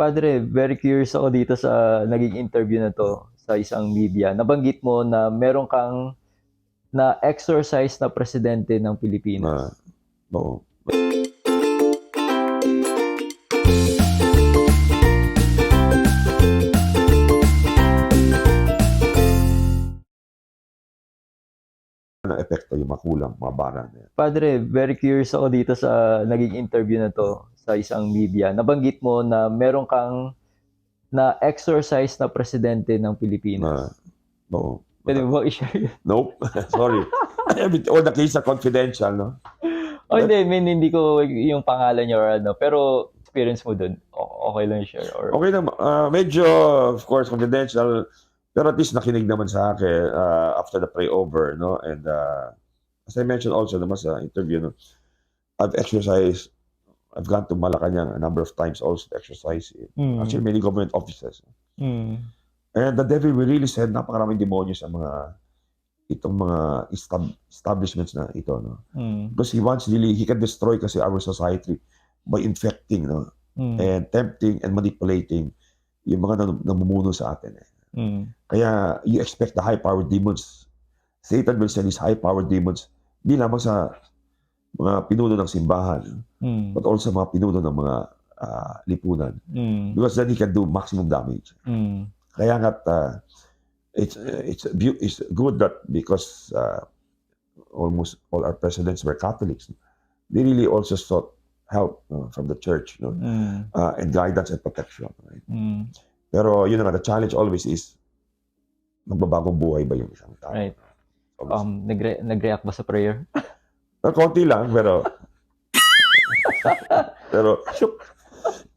Padre, very curious ako dito sa naging interview na to sa isang media. Nabanggit mo na meron kang na-exercise na presidente ng na Pilipinas. no, na epekto yung makulang, mga barang na yan. Padre, very curious ako dito sa naging interview na to sa isang media. Nabanggit mo na meron kang na-exercise na presidente ng Na, Pilipinas. no, Pwede mo i-share yun? nope, sorry. All the cases are confidential, no? Oh, hindi, I mean, hindi ko yung pangalan niya or ano. Pero experience mo dun, okay lang i-share. Or, Okay naman, ah, medyo, of course, confidential, pero at least nakinig naman sa akin ah, after the pray-over, no? And uh, as I mentioned also naman sa interview, no, I've exercised, I've gone to Malacanang a number of times also to exercise. eh. Mm. Actually, many government offices. Mm. And the devil will really said, napakaraming demonyo sa mga itong mga estab- establishments na ito, no? Mm. Because he wants really, he can destroy kasi our society by infecting, no? Mm. And tempting and manipulating yung mga nam- namumuno sa atin. Eh. Mm. Kaya you expect the high-powered demons. Satan will send his high-powered demons di lamang sa mga pinuno ng simbahan, Mm. but also mga pinuno ng mga ah, lipunan. Mm. Because then he can do maximum damage. Mm. Kaya nga uh, it's it's it's good that because uh, almost all our presidents were Catholics, they really also sought help no, from the church, no, Mm. uh, and guidance and protection. Right? Mm. Pero yun nga, the challenge always is magbabagong buhay ba yung isang tao? Right. Um, nagre- nag-react ba sa prayer? Uh, konti lang, pero pero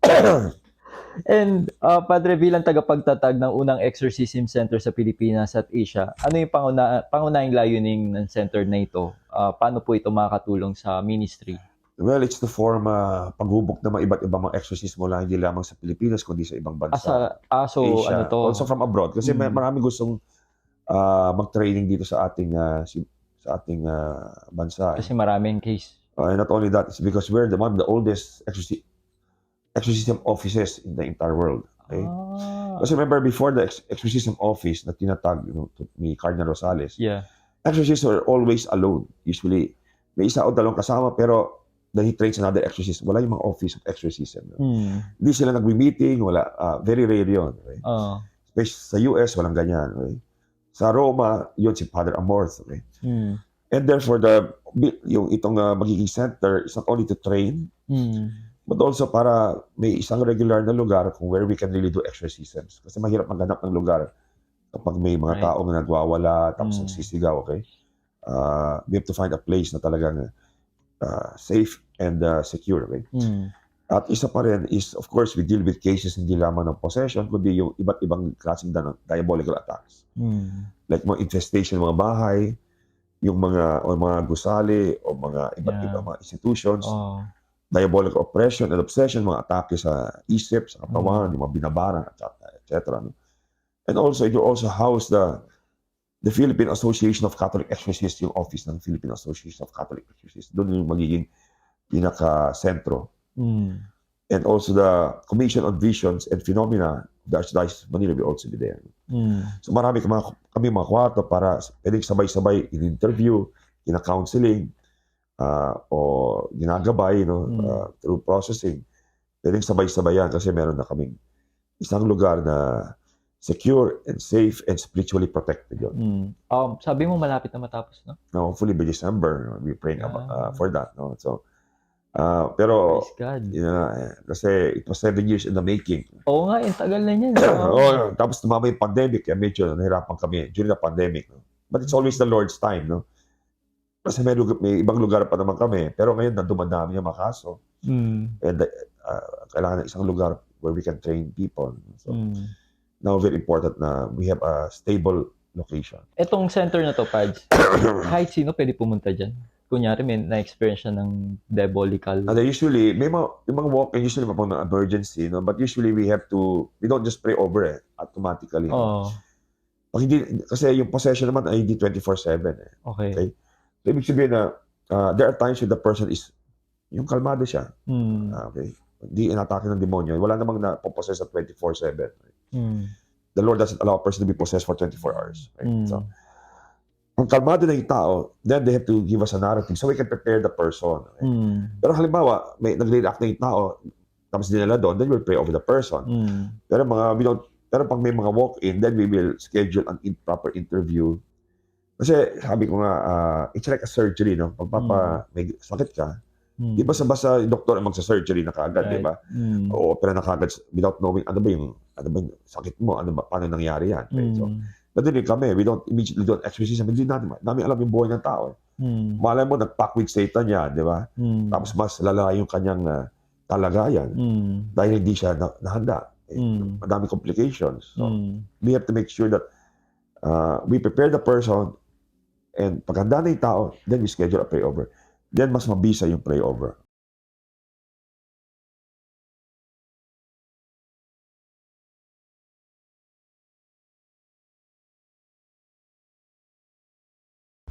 And uh, Padre, bilang tagapagtatag ng unang exorcism center sa Pilipinas at Asia, ano yung panguna pangunahing layunin ng center na ito? Uh, paano po ito makakatulong sa ministry? well, it's to form uh, paghubog ng mga iba't ibang mga exorcismo lang hindi lamang sa Pilipinas kundi sa ibang bansa. Asa, ah, so Asia, ano to? also from abroad kasi may Mm. maraming gustong ah, mag-training dito sa ating ah, si- sa ating ah, bansa. Kasi maraming case. Uh, and not only that, it's because we're the one of the oldest exorci- exorcism offices in the entire world. Okay? Ah, Kasi remember before the ex- exorcism office na tinatag you know, to, ni Cardinal Rosales, yeah. exorcists are always alone. Usually, may isa o dalawang kasama pero then he trains another exorcist. Wala yung mga office of exorcism. Hmm. Hindi sila nagbi-meeting, wala, ah, very rare yun. Okay? Oh. Especially sa US, walang ganyan. Okay? Sa Roma, yun si Father Amorth. Okay? Hmm. And therefore, the, yung itong ah, magiging center is not only to train, Hmm. but also para may isang regular na lugar kung where we can really do exorcisms. Kasi mahirap maghanap ng lugar kapag may mga Right. taong nagwawala tapos Mm. nagsisigaw, okay? Uh, we have to find a place na talagang uh, safe and uh, secure, okay? Hmm. At isa pa rin is, of course, we deal with cases hindi lamang ng possession, kundi yung iba't ibang klaseng diabolical attacks. Hmm. Like mga infestation ng mga bahay, yung mga o mga gusali o mga iba't Yeah. ibang mga institutions, Oh. diabolical oppression and obsession, mga atake sa isip, sa katawan, Mm. yung mga binabarang, etc. no? And also, you also house the the Philippine Association of Catholic Exorcists, yung office ng Philippine Association of Catholic Exorcists. Doon yung magiging pinaka-sentro. Hmm. And also the Commission on Visions and Phenomena of the Archdiocese of Manila will also be there. Hmm. So marami kami, kami mga kwarto para pwedeng sabay-sabay in-interview, in-counseling, ah, o ginagabay no, Mm. ah, through processing. Pwedeng sabay-sabay yan kasi meron na kaming isang lugar na secure and safe and spiritually protected yun. Hmm. Um, sabi mo malapit na matapos, no? Now, hopefully by December, no, we're praying about, Ah. ah, for that. No? So, ah, pero, yun na, eh, kasi it was seven years in the making. Oo nga, yung tagal na niyan. Oo, tapos tumama yung pandemic, kaya medyo nahirapan kami during the pandemic. No? But it's always the Lord's time, no? Kasi may, lugar, may ibang lugar pa naman kami, pero ngayon nandumadami yung mga kaso. Hmm. And uh, kailangan ng isang lugar where we can train people. So Hmm. now very important na we have a stable location. Etong center na to, Pads, kahit sino pwede pumunta dyan. Kunyari, may na-experience siya ng diabolical. And then usually, may mga, yung mga walk-in, usually mga mga emergency, no? but usually we have to, we don't just pray over it automatically. Oo. Pag hindi, kasi yung possession naman ay hindi 24-7. Eh. Okay. Okay. So, ibig sabihin na uh, there are times when the person is, yung kalmado siya. Hmm. Ah, okay. Hindi inatake ng demonyo. Wala namang na possess sa 24-7. Mm. The Lord doesn't allow a person to be possessed for 24 hours. Right? Mm. So, kung kalmado na yung tao, then they have to give us a narrative so we can prepare the person. right? Mm. Pero halimbawa, may nag-react na yung tao, tapos dinala doon, then we'll pray over the person. Mm. Pero mga, we don't, pero pag may mga walk-in, then we will schedule an improper interview. Kasi sabi ko nga, uh, it's like a surgery, no? Pag papa, may sakit ka, Mm. di ba sa basta yung doktor ang magsa-surgery na kaagad, di ba? Mm. O opera na kaagad without knowing ano ba yung, ano ba yung sakit mo, ano ba, paano nangyari yan. right? So, Mm. Ganun din kami, we don't immediately do an exorcism. Hindi natin, namin alam yung buhay ng tao. eh. Mm. Malay mo, nag-pack with Satan yan, di ba? Mm. Tapos mas lala yung kanyang ah, kalagayan Mm. dahil hindi siya na, nahanda. Eh, Mm. Madami complications. So, Mm. we have to make sure that uh, we prepare the person and pag handa na yung tao, then we schedule a pray over. Then mas mabisa yung pray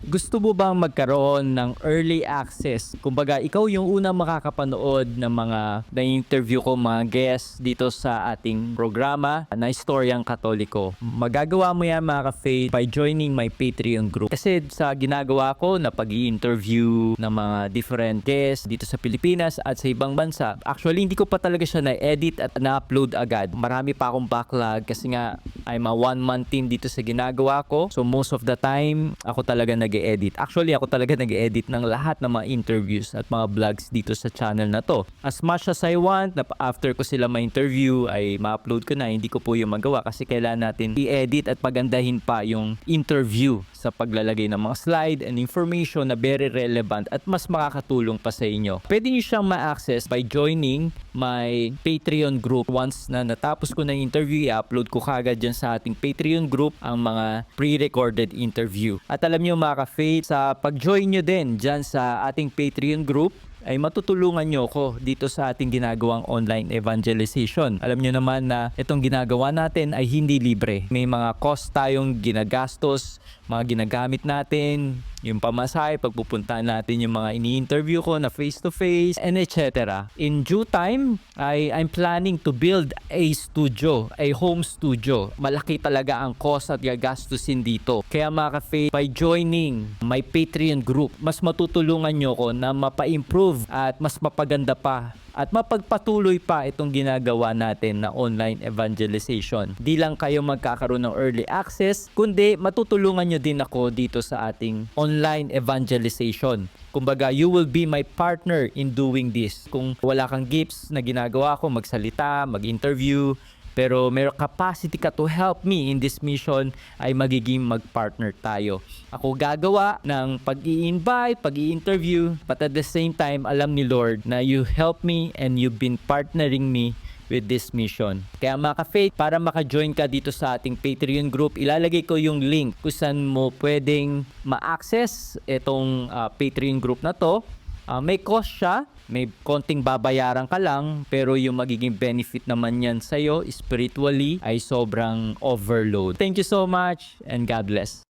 Gusto mo bang magkaroon ng early access? Kumbaga, ikaw yung unang makakapanood ng mga na-interview ko mga guests dito sa ating programa na Istoryang Katoliko. Magagawa mo yan mga ka-faith by joining my Patreon group. Kasi sa ginagawa ko na pag interview ng mga different guests dito sa Pilipinas at sa ibang bansa, actually hindi ko pa talaga siya na-edit at na-upload agad. Marami pa akong backlog kasi nga I'm a one-man team dito sa ginagawa ko. So most of the time, ako talaga nag-edit. Actually, ako talaga nag-edit ng lahat ng mga interviews at mga vlogs dito sa channel na to. As much as I want, na after ko sila ma-interview, ay ma-upload ko na. Hindi ko po yung magawa kasi kailangan natin i-edit at pagandahin pa yung interview sa paglalagay ng mga slide and information na very relevant at mas makakatulong pa sa inyo. Pwede nyo siyang ma-access by joining my Patreon group. Once na natapos ko na yung interview, i-upload ko kagad dyan sa ating Patreon group ang mga pre-recorded interview. At alam nyo mga ka-faith, sa pag-join nyo din dyan sa ating Patreon group, ay matutulungan nyo ko dito sa ating ginagawang online evangelization. Alam nyo naman na itong ginagawa natin ay hindi libre. May mga cost tayong ginagastos, mga ginagamit natin, yung pamasahe, pagpupunta natin yung mga ini-interview ko na face-to-face, and etc. In due time, I, I'm planning to build a studio, a home studio. Malaki talaga ang cost at gagastusin dito. Kaya mga ka-faith, by joining my Patreon group, mas matutulungan nyo ko na mapa-improve at mas mapaganda pa at mapagpatuloy pa itong ginagawa natin na online evangelization. Di lang kayo magkakaroon ng early access, kundi matutulungan nyo din ako dito sa ating online evangelization. Kumbaga, you will be my partner in doing this. Kung wala kang gifts na ginagawa ko, magsalita, mag-interview, pero may capacity ka to help me in this mission ay magiging mag-partner tayo. Ako gagawa ng pag-i-invite, pag-i-interview, but at the same time, alam ni Lord na you help me and you've been partnering me with this mission. Kaya mga ka-faith, para maka-join ka dito sa ating Patreon group, ilalagay ko yung link kung saan mo pwedeng ma-access itong ah, Patreon group na to. Ah, may cost siya, may konting babayaran ka lang, pero yung magiging benefit naman yan sa'yo spiritually ay sobrang overload. Thank you so much and God bless.